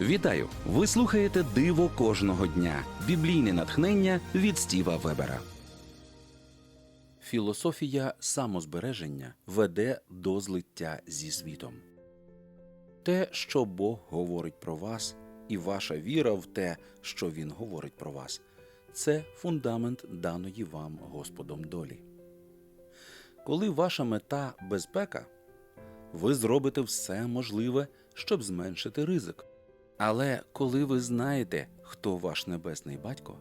Вітаю! Ви слухаєте Диво кожного дня. Біблійне натхнення від Стіва Вебера. Філософія самозбереження веде до злиття зі світом. Те, що Бог говорить про вас, і ваша віра в те, що Він говорить про вас, це фундамент даної вам Господом долі. Коли ваша мета безпека, ви зробите все можливе, щоб зменшити ризик. Але коли ви знаєте, хто ваш небесний батько,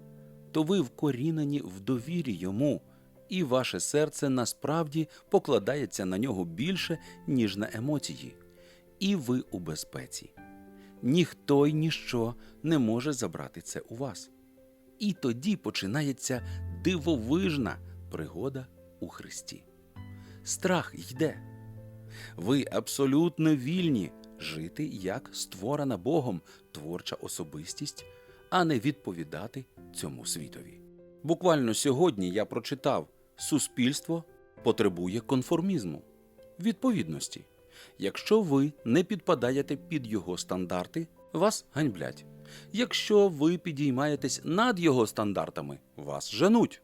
то ви вкорінені в довірі йому, і ваше серце насправді покладається на нього більше, ніж на емоції, і ви у безпеці. Ніхто й ніщо не може забрати це у вас. І тоді починається дивовижна пригода у Христі. Страх йде. Ви абсолютно вільні жити як створена Богом творча особистість, а не відповідати цьому світові. Буквально сьогодні я прочитав: суспільство потребує конформізму, відповідності. Якщо ви не підпадаєте під його стандарти, вас ганьблять. Якщо ви підіймаєтесь над його стандартами, вас женуть.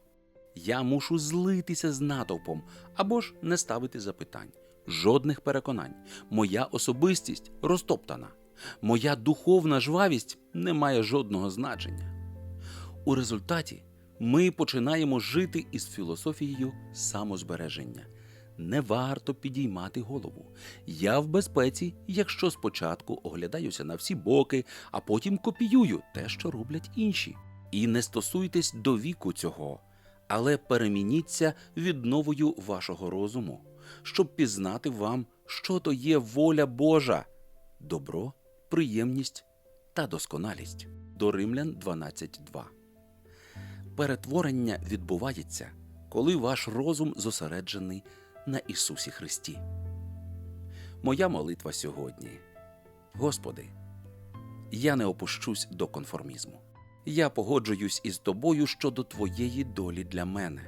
Я мушу злитися з натовпом або ж не ставити запитань. Жодних переконань. Моя особистість розтоптана. Моя духовна жвавість не має жодного значення. У результаті ми починаємо жити із філософією самозбереження. Не варто підіймати голову. Я в безпеці, якщо спочатку оглядаюся на всі боки, а потім копіюю те, що роблять інші. І не стосуйтесь до віку цього, але перемініться відновою вашого розуму, щоб пізнати вам, що то є воля Божа, добро, приємність та досконалість. До Римлян 12.2 Перетворення відбувається, коли ваш розум зосереджений на Ісусі Христі. Моя молитва сьогодні. Господи, я не опущусь до конформізму. Я погоджуюсь із тобою щодо твоєї долі для мене.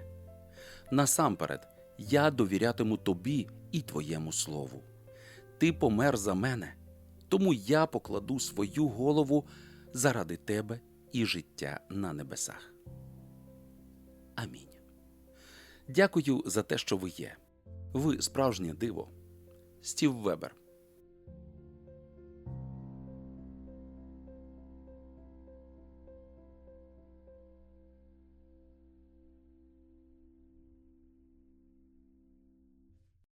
Насамперед, я довірятиму тобі і твоєму слову. Ти помер за мене, тому я покладу свою голову заради тебе і життя на небесах. Амінь. Дякую за те, що ви є. Ви справжнє диво. Стів Вебер.